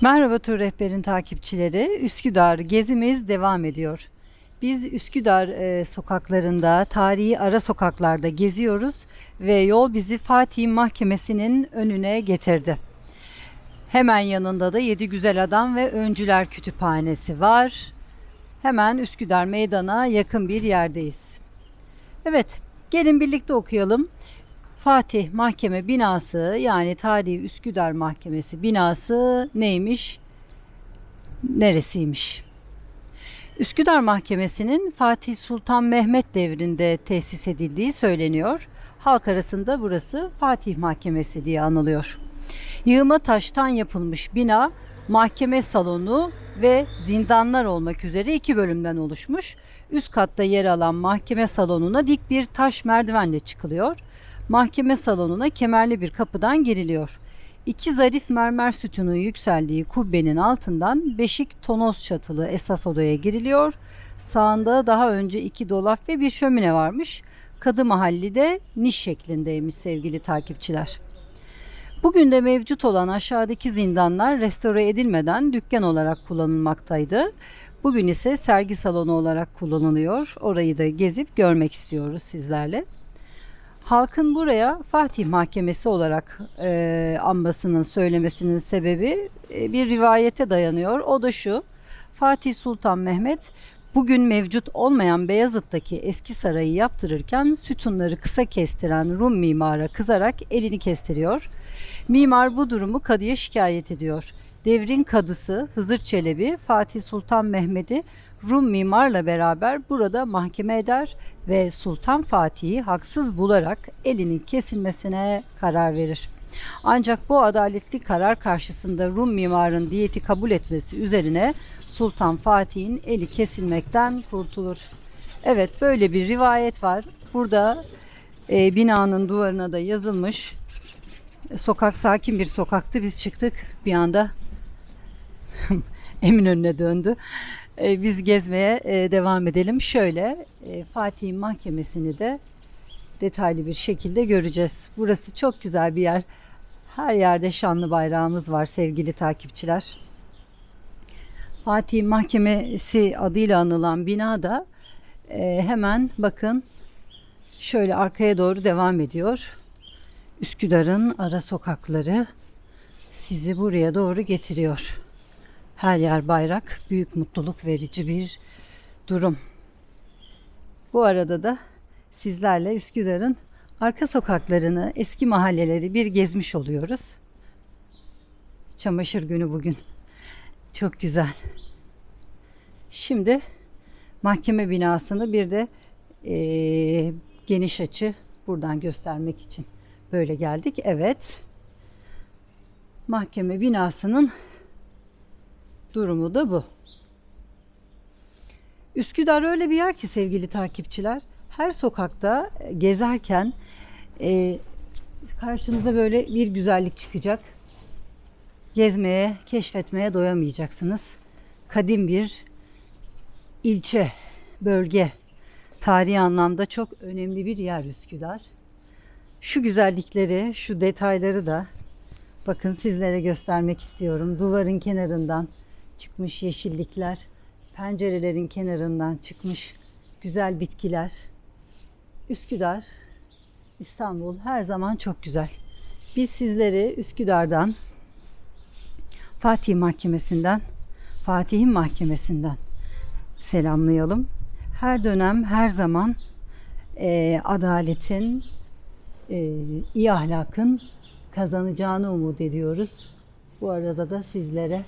Merhaba Tur Rehber'in takipçileri. Üsküdar gezimiz devam ediyor. Biz Üsküdar e, sokaklarında, tarihi ara sokaklarda geziyoruz ve yol bizi Fatih Mahkemesi'nin önüne getirdi. Hemen yanında da Yedi Güzel Adam ve Öncüler Kütüphanesi var. Hemen Üsküdar Meydan'a yakın bir yerdeyiz. Evet, gelin birlikte okuyalım. Fatih Mahkeme binası yani tarihi Üsküdar Mahkemesi binası neymiş? Neresiymiş? Üsküdar Mahkemesi'nin Fatih Sultan Mehmet devrinde tesis edildiği söyleniyor. Halk arasında burası Fatih Mahkemesi diye anılıyor. Yığma taştan yapılmış bina mahkeme salonu ve zindanlar olmak üzere iki bölümden oluşmuş. Üst katta yer alan mahkeme salonuna dik bir taş merdivenle çıkılıyor. Mahkeme salonuna kemerli bir kapıdan giriliyor. İki zarif mermer sütunun yükseldiği kubbenin altından beşik tonoz çatılı esas odaya giriliyor. Sağında daha önce iki dolap ve bir şömine varmış. Kadı mahalli de niş şeklindeymiş sevgili takipçiler. Bugün de mevcut olan aşağıdaki zindanlar restore edilmeden dükkan olarak kullanılmaktaydı. Bugün ise sergi salonu olarak kullanılıyor. Orayı da gezip görmek istiyoruz sizlerle. Halkın buraya Fatih Mahkemesi olarak e, anmasının söylemesinin sebebi e, bir rivayete dayanıyor. O da şu. Fatih Sultan Mehmet bugün mevcut olmayan Beyazıt'taki eski sarayı yaptırırken sütunları kısa kestiren Rum mimara kızarak elini kestiriyor. Mimar bu durumu kadıya şikayet ediyor. Devrin kadısı Hızır Çelebi Fatih Sultan Mehmet'i Rum mimarla beraber burada mahkeme eder ve Sultan Fatih'i haksız bularak elinin kesilmesine karar verir. Ancak bu adaletli karar karşısında Rum mimarın diyeti kabul etmesi üzerine Sultan Fatih'in eli kesilmekten kurtulur. Evet böyle bir rivayet var. Burada e, binanın duvarına da yazılmış. Sokak sakin bir sokaktı. Biz çıktık bir anda Eminönü'ne döndü. E, biz gezmeye e, devam edelim. Şöyle e, Fatih'in mahkemesini de detaylı bir şekilde göreceğiz. Burası çok güzel bir yer. Her yerde şanlı bayrağımız var sevgili takipçiler. Fatih Mahkemesi adıyla anılan binada e, hemen bakın şöyle arkaya doğru devam ediyor. Üsküdar'ın ara sokakları sizi buraya doğru getiriyor. Her yer bayrak, büyük mutluluk verici bir durum. Bu arada da sizlerle Üsküdar'ın arka sokaklarını, eski mahalleleri bir gezmiş oluyoruz. Çamaşır günü bugün. Çok güzel. Şimdi mahkeme binasını bir de eee, geniş açı buradan göstermek için böyle geldik. Evet. Mahkeme binasının durumu da bu. Üsküdar öyle bir yer ki sevgili takipçiler. Her sokakta gezerken e, karşınıza böyle bir güzellik çıkacak. Gezmeye, keşfetmeye doyamayacaksınız. Kadim bir ilçe, bölge, tarihi anlamda çok önemli bir yer Üsküdar. Şu güzellikleri, şu detayları da bakın sizlere göstermek istiyorum. Duvarın kenarından çıkmış yeşillikler, pencerelerin kenarından çıkmış güzel bitkiler. Üsküdar, İstanbul her zaman çok güzel. Biz sizleri Üsküdar'dan, Fatih Mahkemesi'nden, Fatih'in Mahkemesi'nden selamlayalım. Her dönem, her zaman e, adaletin, e, iyi ahlakın kazanacağını umut ediyoruz. Bu arada da sizlere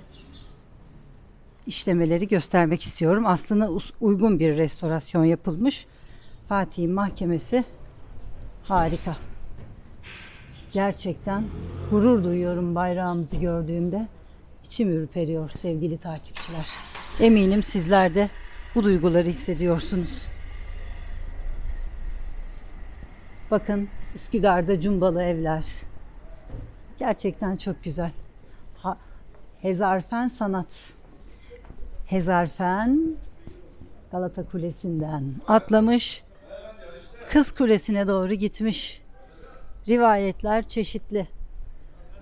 işlemeleri göstermek istiyorum. Aslında uygun bir restorasyon yapılmış. Fatih'in mahkemesi harika. Gerçekten gurur duyuyorum bayrağımızı gördüğümde. İçim ürperiyor sevgili takipçiler. Eminim sizler de bu duyguları hissediyorsunuz. Bakın Üsküdar'da cumbalı evler. Gerçekten çok güzel. Ha, Hezarfen sanat. Hezarfen Galata Kulesi'nden atlamış. Kız Kulesi'ne doğru gitmiş. Rivayetler çeşitli.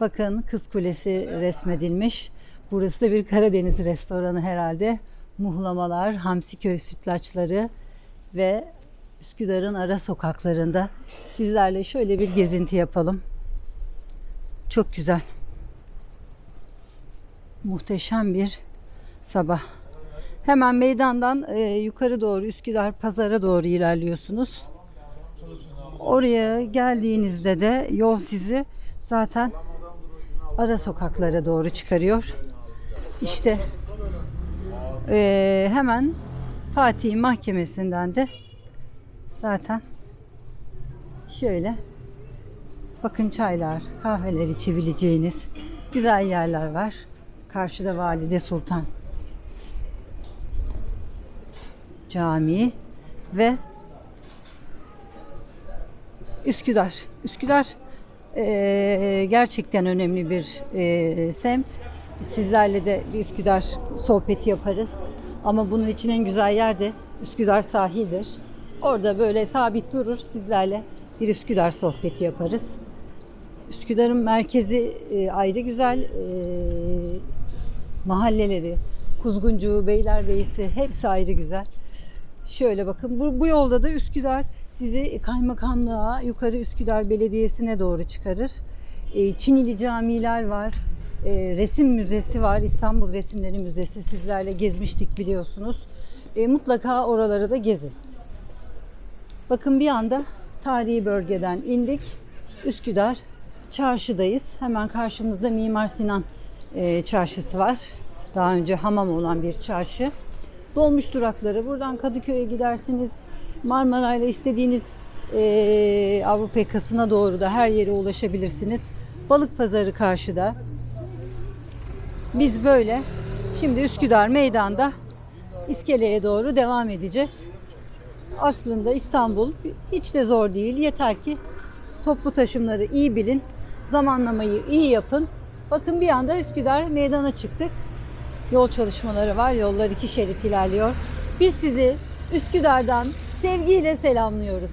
Bakın Kız Kulesi resmedilmiş. Burası da bir Karadeniz restoranı herhalde. Muhlamalar, Hamsiköy sütlaçları ve Üsküdar'ın ara sokaklarında sizlerle şöyle bir gezinti yapalım. Çok güzel. Muhteşem bir sabah. Hemen meydandan e, yukarı doğru Üsküdar pazara doğru ilerliyorsunuz. Oraya geldiğinizde de yol sizi zaten ara sokaklara doğru çıkarıyor. İşte e, hemen Fatih Mahkemesi'nden de zaten şöyle bakın çaylar, kahveler içebileceğiniz güzel yerler var. Karşıda Valide Sultan Camii ve Üsküdar. Üsküdar eee, gerçekten önemli bir eee, semt. Sizlerle de bir Üsküdar sohbeti yaparız. Ama bunun için en güzel yer de Üsküdar sahildir. Orada böyle sabit durur sizlerle bir Üsküdar sohbeti yaparız. Üsküdar'ın merkezi e, ayrı güzel. E, mahalleleri, Kuzguncu, Beylerbeyi'si hepsi ayrı güzel. Şöyle bakın bu, bu yolda da Üsküdar sizi kaymakamlığa, yukarı Üsküdar Belediyesi'ne doğru çıkarır. E, Çinili camiler var. E, resim müzesi var. İstanbul Resimleri Müzesi. Sizlerle gezmiştik biliyorsunuz. E, mutlaka oraları da gezin. Bakın bir anda tarihi bölgeden indik. Üsküdar çarşıdayız. Hemen karşımızda Mimar Sinan e, çarşısı var. Daha önce hamam olan bir çarşı. Dolmuş durakları. Buradan Kadıköy'e gidersiniz. Marmaray'la istediğiniz e, Avrupa yakasına doğru da her yere ulaşabilirsiniz. Balık pazarı karşıda. Biz böyle şimdi Üsküdar meydanda iskeleye doğru devam edeceğiz. Aslında İstanbul hiç de zor değil. Yeter ki toplu taşımları iyi bilin. Zamanlamayı iyi yapın. Bakın bir anda Üsküdar meydana çıktık. Yol çalışmaları var. Yollar iki şerit ilerliyor. Biz sizi Üsküdar'dan sevgiyle selamlıyoruz.